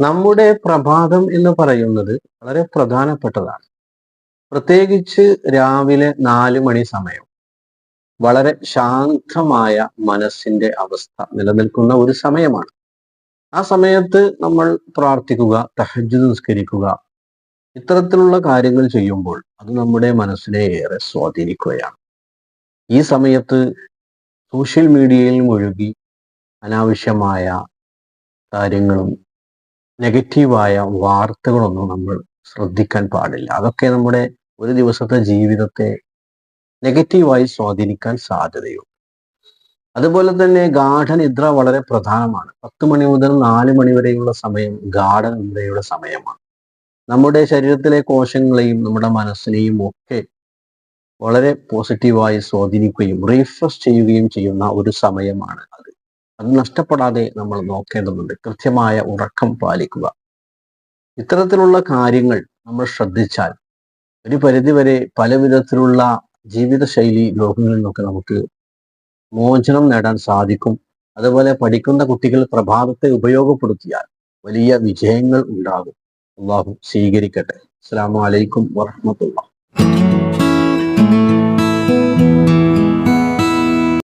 നമ്മുടെ പ്രഭാതം എന്ന് പറയുന്നത് വളരെ പ്രധാനപ്പെട്ടതാണ്. പ്രത്യേകിച്ച് രാവിലെ നാല് മണി സമയം വളരെ ശാന്തമായ മനസ്സിന്റെ അവസ്ഥ നിലനിൽക്കുന്ന ഒരു സമയമാണ്. ആ സമയത്ത് നമ്മൾ പ്രാർത്ഥിക്കുക തഹജ് നിസ്കരിക്കുക ഇത്തരത്തിലുള്ള കാര്യങ്ങൾ ചെയ്യുമ്പോൾ അത് നമ്മുടെ മനസ്സിനെ ഏറെ സ്വാധീനിക്കുകയാണ്. ഈ സമയത്ത് സോഷ്യൽ മീഡിയയിൽ മുഴുകി അനാവശ്യമായ കാര്യങ്ങളും നെഗറ്റീവായ വാർത്തകളൊന്നും നമ്മൾ ശ്രദ്ധിക്കാൻ പാടില്ല. അതൊക്കെ നമ്മുടെ ഒരു ദിവസത്തെ ജീവിതത്തെ നെഗറ്റീവായി സ്വാധീനിക്കാൻ സാധ്യതയുണ്ട്. അതുപോലെ തന്നെ ഗാഠനിദ്ര വളരെ പ്രധാനമാണ്. പത്ത് മണി മുതൽ നാല് മണി വരെയുള്ള സമയം ഗാഠനിദ്രയുടെ സമയമാണ്. നമ്മുടെ ശരീരത്തിലെ കോശങ്ങളെയും നമ്മുടെ മനസ്സിനെയും ഒക്കെ വളരെ പോസിറ്റീവായി സ്വാധീനിക്കുകയും റീഫ്രഷ് ചെയ്യുകയും ചെയ്യുന്ന ഒരു സമയമാണ്. അത് നഷ്ടപ്പെടാതെ നമ്മൾ നോക്കേണ്ടതുണ്ട്. കൃത്യമായ ഉറക്കം പാലിക്കുക. ഇത്തരത്തിലുള്ള കാര്യങ്ങൾ നമ്മൾ ശ്രദ്ധിച്ചാൽ ഒരു പരിധിവരെ പല വിധത്തിലുള്ള ജീവിതശൈലി രോഗങ്ങളിൽ നിന്നൊക്കെ നമുക്ക് മോചനം നേടാൻ സാധിക്കും. അതുപോലെ പഠിക്കുന്ന കുട്ടികൾ പ്രഭാതത്തെ ഉപയോഗപ്പെടുത്തിയാൽ വലിയ വിജയങ്ങൾ ഉണ്ടാകും. അള്ളാഹു സ്വീകരിക്കട്ടെ. അസ്സാം വലൈക്കും വാഹമത്തുള്ള